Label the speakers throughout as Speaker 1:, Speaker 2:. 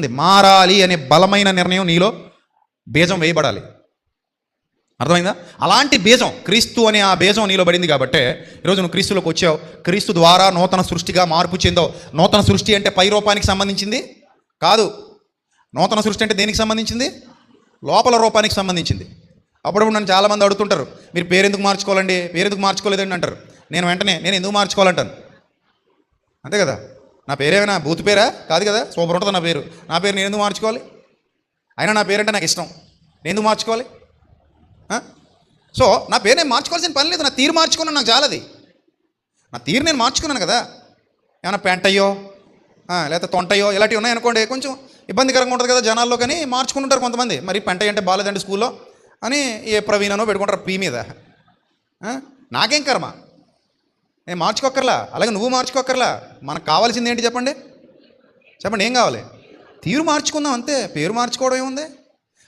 Speaker 1: ఉంది. మారాలి అనే బలమైన నిర్ణయం నీలో బీజం వేయబడాలి. అర్థమైందా? అలాంటి బీజం క్రీస్తు అనే ఆ బీజం నీలో పడింది కాబట్టి ఈరోజు నువ్వు క్రీస్తులోకి వచ్చావు. క్రీస్తు ద్వారా నూతన సృష్టిగా మార్పు చెందావు. నూతన సృష్టి అంటే పై రూపానికి సంబంధించింది? కాదు. నూతన సృష్టి అంటే దేనికి సంబంధించింది? లోపల రూపానికి సంబంధించింది. అప్పుడు నన్ను చాలామంది అడుగుతుంటారు మీరు పేరెందుకు మార్చుకోవాలండి? పేరెందుకు మార్చుకోలేదండి? అంటారు. నేను వెంటనే నేను ఎందుకు మార్చుకోవాలంటాను? అంతే కదా? నా పేరేమైనా బూత్ పేరా? కాదు కదా సూపర్ ఉంటుంది నా పేరు. నా పేరు నేను ఎందుకు మార్చుకోవాలి? అయినా నా పేరంటే నాకు ఇష్టం. నేను ఎందుకు మార్చుకోవాలి? సో నా పేరు నేను మార్చుకోవాల్సిన పని లేదు. నా తీరు మార్చుకున్నాను నాకు చాలది. నా తీరు నేను మార్చుకున్నాను కదా. ఏమైనా పెంటయ్యో లేకపోతే తొంటయ్యో ఇలాంటివి ఉన్నాయనుకోండి కొంచెం ఇబ్బందికరంగా ఉంటుంది కదా జనాల్లో కానీ మార్చుకుంటుంటారు కొంతమంది. మరి పెంటయ్య అంటే బాగాలేదండి స్కూల్లో అని ఏ ప్రవీణనో పెట్టుకుంటారు పీ మీద. నాకేం కర్మ? నేను మార్చుకోకర్లా అలాగే నువ్వు మార్చుకోక్కర్లా. మనకు కావాల్సింది ఏంటి చెప్పండి? చెప్పండి ఏం కావాలి? తీరు మార్చుకుందాం అంతే. పేరు మార్చుకోవడం ఏముంది?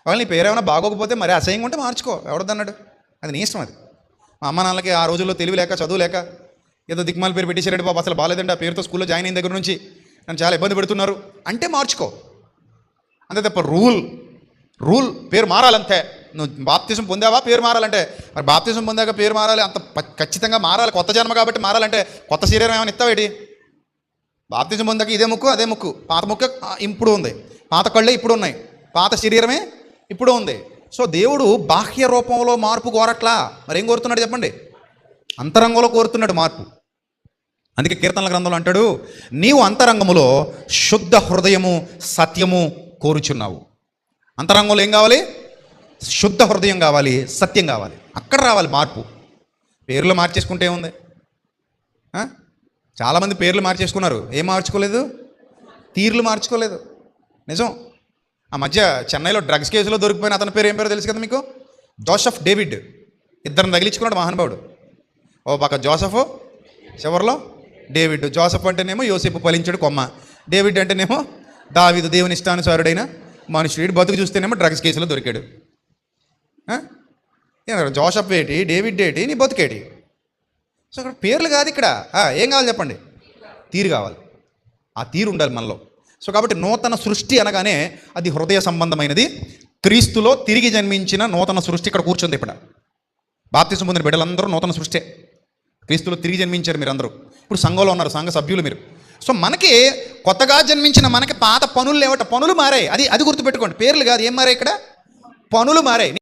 Speaker 1: వాళ్ళు నీ పేరు ఏమైనా బాగోకపోతే మరి అసహ్యంగా ఉంటే మార్చుకో. ఎవరిదన్నాడు అది నీ ఇష్టం అది. మా అమ్మ నాన్నలకి ఆ రోజుల్లో తెలివి లేక చదువు లేక ఏదో దిగ్మాల పేరు పెట్టేశారంటే బాబు అసలు బాగాలేదండి ఆ పేరుతో స్కూల్లో జాయిన్ అయిన దగ్గర నుంచి నన్ను చాలా ఇబ్బంది పెడుతున్నారు. అంటే మార్చుకో. అంతే తప్ప రూల్ రూల్ పేరు మారాలంతే. నువ్వు బాప్తిజం పొందావా? పేరు మారాలంటే. మరి బాప్తిజం పొందాక పేరు మారాలి? అంత ఖచ్చితంగా మారాలి. కొత్త జన్మ కాబట్టి మారాలంటే కొత్త శరీరం ఏమైనా ఇస్తావేటి బాప్తిజం పొందాక ఇదే ముక్కు అదే ముక్కు. పాత ముక్కు ఇప్పుడు ఉంది. పాత కళ్ళే ఇప్పుడు ఉన్నాయి. పాత శరీరమే ఇప్పుడు ఉంది. సో దేవుడు బాహ్య రూపంలో మార్పు కోరట్లా? మరి ఏం కోరుతున్నాడు చెప్పండి? అంతరంగంలో కోరుతున్నాడు మార్పు. అందుకే కీర్తనల గ్రంథంలో అంటాడు నీవు అంతరంగములో శుద్ధ హృదయము సత్యము కోరుచున్నావు. అంతరంగంలో ఏం కావాలి? శుద్ధ హృదయం కావాలి సత్యం కావాలి. అక్కడ రావాలి మార్పు. పేర్లు మార్చేసుకుంటే ఉంది చాలామంది పేర్లు మార్చేసుకున్నారు. ఏం మార్చుకోలేదు? తీర్లు మార్చుకోలేదు. నిజం. ఆ మధ్య చెన్నైలో డ్రగ్స్ కేసులో దొరికిపోయిన అతని పేరు ఏం పేరు తెలుసు కదా మీకు? Joseph David. ఇద్దరిని తగిలించుకున్నాడు మహానుభావుడు. ఓ పక్క జోసఫ్ చివరిలో డేవిడ్. జోసఫ్ అంటేనేమో యోసేపు ఫలించాడు కొమ్మ. డేవిడ్ అంటేనేమో దావిదు దేవుని ఇష్టానుసారుడైన మనుషుడు బతుకు చూస్తేనేమో డ్రగ్స్ కేసులో దొరికాడు. ఆ? జోషప్ ఏటి డేవిడ్ ఏటి నీ బతుకేటి సో ఇక్కడ పేర్లు కాదు ఇక్కడ. ఏం కావాలి చెప్పండి? తీరు కావాలి. ఆ తీరు ఉండాలి మనలో. సో కాబట్టి నూతన సృష్టి అనగానే అది హృదయ సంబంధమైనది. క్రీస్తులో తిరిగి జన్మించిన నూతన సృష్టి ఇక్కడ కూర్చుంది ఇప్పుడు బాప్తిసం పొందిన బిడ్డలందరూ నూతన సృష్టే. క్రీస్తులో తిరిగి జన్మించారు మీరందరూ. ఇప్పుడు సంఘంలో ఉన్నారు సంఘ సభ్యులు మీరు. సో మనకి కొత్తగా జన్మించిన మనకి పాత పనులు లేవట పనులు మారాయి. అది అది గుర్తుపెట్టుకోండి. పేర్లు కాదు ఏం మారాయి ఇక్కడ? పనులు మారాయి.